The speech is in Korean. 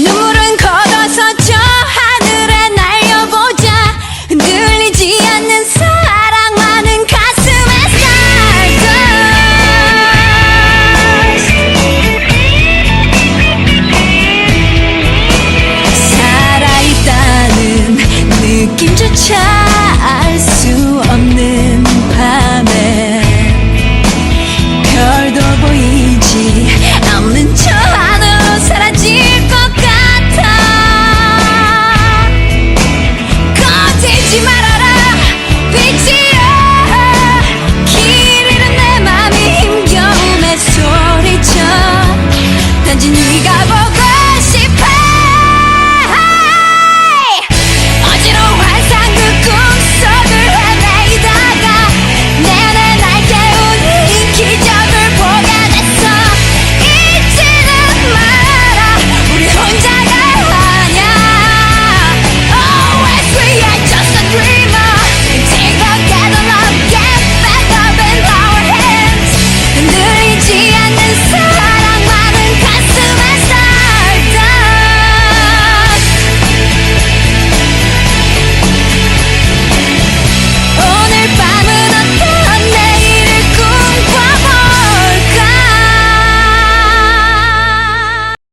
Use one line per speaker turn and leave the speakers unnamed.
눈물은 걷어서 저 하늘에 날려보자. 흔들리지 않는 사랑 많은 가슴에 Stardust 살아있다는 느낌조차 가보고 싶어.